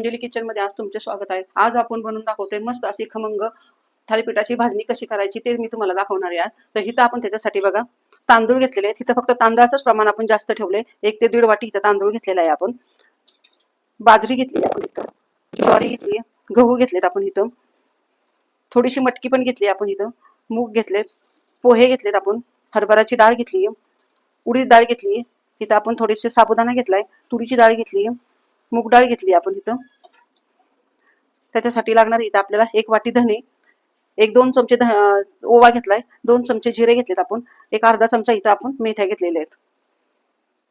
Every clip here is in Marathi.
अंजली किचनमध्ये आज तुमचे स्वागत आहे. आज आपण बनवून दाखवतोय मस्त अशी खमंग थालीपीठाची भाजणी कशी करायची ते मी तुम्हाला दाखवणार आहे तर इथं आपण त्याच्यासाठी बघा तांदूळ घेतलेले आहेत. तिथं फक्त तांदळाचंच प्रमाण आपण जास्त ठेवले एक ते दीड वाटी इथं तांदूळ घेतलेला आहे आपण. बाजरी घेतली आपण इथं. ज्वारी घेतली गहू घेतलेत आपण इथं. थोडीशी मटकी पण घेतली आपण इथं. मूग घेतलेत. पोहे घेतलेत आपण. हरभराची डाळ घेतली उडीद डाळ घेतली इथं आपण थोडीशी साबुदाणा घेतलाय. तुरीची डाळ घेतली मूग डाळ घेतली आपण इथं. त्याच्यासाठी लागणार इथं आपल्याला एक वाटी धने एक दोन चमचे ओवा घेतलाय दोन चमचे जिरे घेतलेत आपण एक अर्धा चमचा इथं आपण मेथ्या घेतलेल्या आहेत.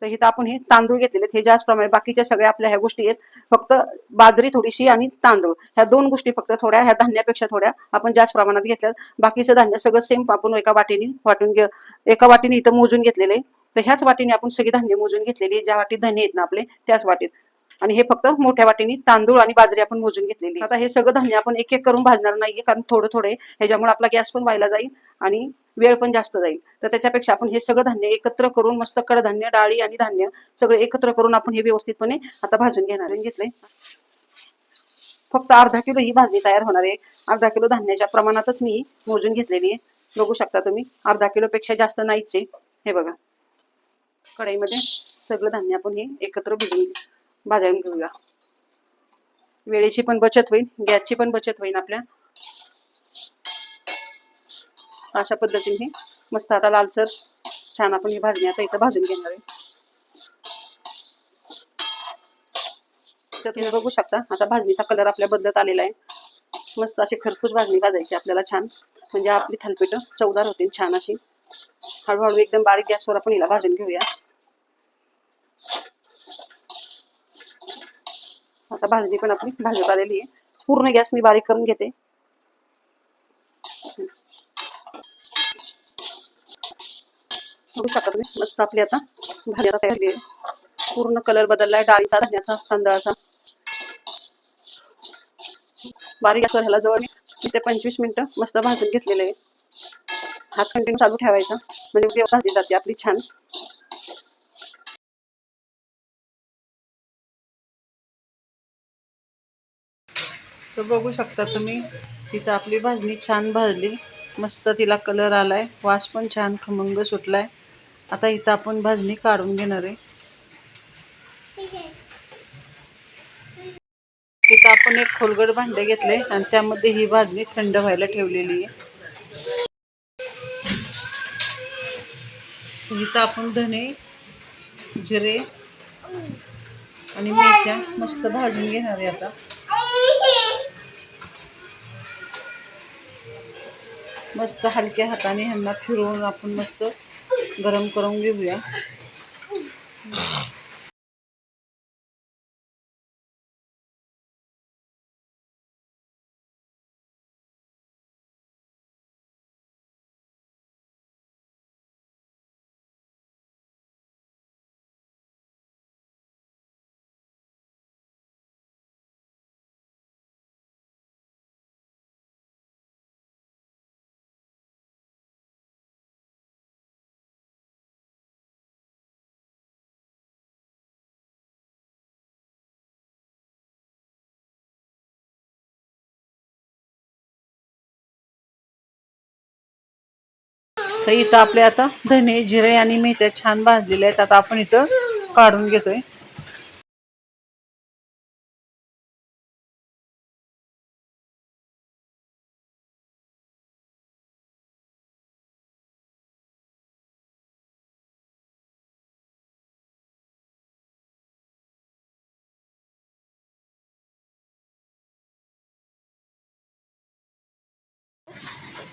तर इथं आपण हे तांदूळ घेतलेले आहेत. हे ज्याचप्रमाणे बाकीच्या सगळ्या आपल्या ह्या गोष्टी आहेत फक्त बाजरी थोडीशी आणि तांदूळ. ह्या दोन गोष्टी फक्त थोड्या ह्या धान्यापेक्षा थोड्या आपण जास्त प्रमाणात घेतल्यात. बाकीचं धान्य सगळं सेम आपण एका वाटीने वाटून घे एका वाटीने इथं मोजून घेतलेले तर ह्याच वाटीने आपण सगळी धान्य मोजून घेतलेली ज्या वाटीत धने आहेत ना आपले त्याच वाटीत. आणि हे फक्त मोठ्या वाटीने तांदूळ आणि बाजरी आपण मोजून घेतलेली आता हे सगळं धान्य आपण एक एक करून भाजणार नाहीये कारण थोडं थोडे ह्याच्यामुळे आपला गॅस पण व्हायला जाईल आणि वेळ पण जास्त जाईल. तर त्याच्यापेक्षा आपण हे सगळं धान्य एकत्र करून मस्त कडधान्य डाळी आणि धान्य सगळं एकत्र करून आपण हे व्यवस्थितपणे आता भाजून घेणार आहे. घेतलंय? फक्त अर्धा किलो ही भाजणी तयार होणार आहे. अर्धा किलो धान्याच्या प्रमाणातच मी मोजून घेतलेली आहे. बघू शकता तुम्ही अर्धा किलो पेक्षा जास्त नाहीच आहे. हे बघा. कढईमध्ये सगळं धान्य आपण हे एकत्र भिजून भाजून घेऊया. वेळेची पण बचत होईल गॅसची पण बचत होईल आपल्या. अशा पद्धतीने मस्त आता लालसर छान आपण ही भाजणी आता इथं भाजून घेणार आहे. तर तुम्ही बघू शकता आता भाजणीचा कलर आपल्या बदलत आलेला आहे. मस्त अशी खरपूस भाजणी भाजायची आपल्याला छान. म्हणजे आपली थालपीठ चवदार होतील छान अशी. हळूहळू एकदम बारीक गॅसवर आपण हिला भाजून घेऊया. आता भाजणी पण आपली भाजत आलेली पूर्ण गॅस मी बारीक करून घेते. मस्त आपली आता भाजी आता तयार आहे. पूर्ण कलर बदललाय, डाळीचा, धान्याचा, तांदळाचा. बारीक गॅसवर जवळ वीस ते पंचवीस मिनिटं मस्त भाजून घेतलेले आहे. हात कंटिन्यू चालू म्हणजे भाजी जाते, आपली छान. तर बघू शकता तुम्ही तिथं आपली भाजणी छान भाजली. मस्त तिला कलर आलाय. वास पण छान खमंग सुटलाय. आता इथं आपण भाजणी काढून घेणार आहे. तिथं आपण एक खोलगड भांडे घेतले आणि त्यामध्ये ही भाजणी थंड व्हायला ठेवलेली आहे. इथं आपण धने जिरे आणि मेथ्या मस्त भाजून घेणार आहे आता. मस्त हलक्या हाताने ह्यांना फिरवून आपण मस्त गरम करून घेऊया. तर इथं आपले आता धने जिरे आणि मेथ्या छान भाजलेले आहेत. आता आपण इथं काढून घेतोय.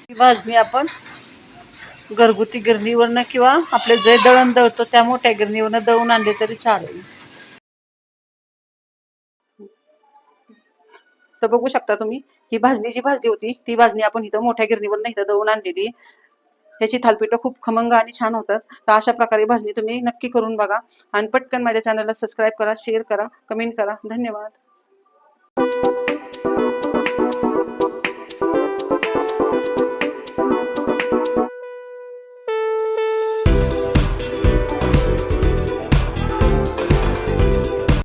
ही भाजणी आपण घरगुती गिरणीवरनं किंवा आपले जे दळण दळतो त्या मोठ्या गिरणीवरनं दळून आणले तरी चालेल. तर बघू शकता तुम्ही ही भाजणी जी भाजली होती ती भाजणी आपण इथं मोठ्या गिरणीवरनं इथं दळून आणलेली त्याची थालपीठं खूप खमंग आणि छान होतात. तर अशा प्रकारे भाजणी तुम्ही नक्की करून बघा. आणि पटकन माझ्या चॅनलला सबस्क्राईब करा शेअर करा कमेंट करा. धन्यवाद.